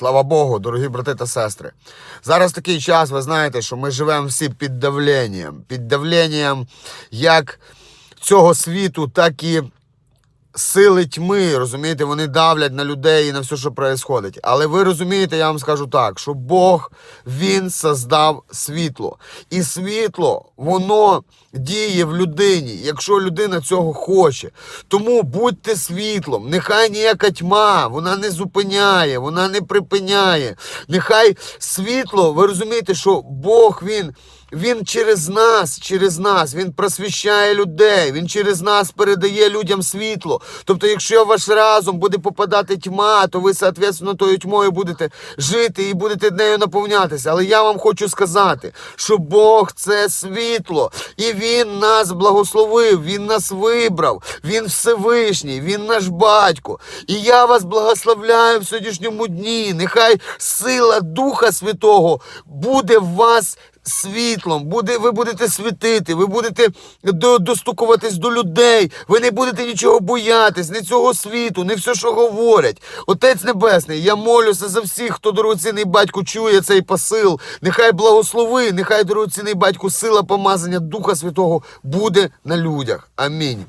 Слава Богу, дорогі брати та сестри. Зараз такий час, ви знаєте, що ми живемо всі під давленням. Під давленням як цього світу, так і сили тьми, розумієте, вони давлять на людей і на все, що відбувається. Але ви розумієте, я вам скажу так, що Бог Він создав світло. І світло, воно діє в людині, якщо людина цього хоче. Тому будьте світлом, нехай ніяка тьма, вона не зупиняє, вона не припиняє. Нехай світло, ви розумієте, що Бог Він. Він через нас, через нас, він просвіщає людей, він через нас передає людям світло. Тобто, якщо ваш разум буде попадати тьма, то ви, соответственно, тою тьмою будете жити і будете нею наповнятися. Але я вам хочу сказати, що Бог це світло, і Він нас благословив, Він нас вибрав, Він Всевишній, Він наш батько. І я вас благословляю в сьогоднішньому дні. Нехай сила Духа Святого буде в вас світлом, буде, ви будете світити, ви будете до, достукуватись до людей, ви не будете нічого боятись, не цього світу, не все, що говорять. Отець Небесний, я молюся за всіх, хто дорогоцінний батько чує цей посил. Нехай благослови, нехай дорогоцінний батько, сила помазання Духа Святого буде на людях. Амінь.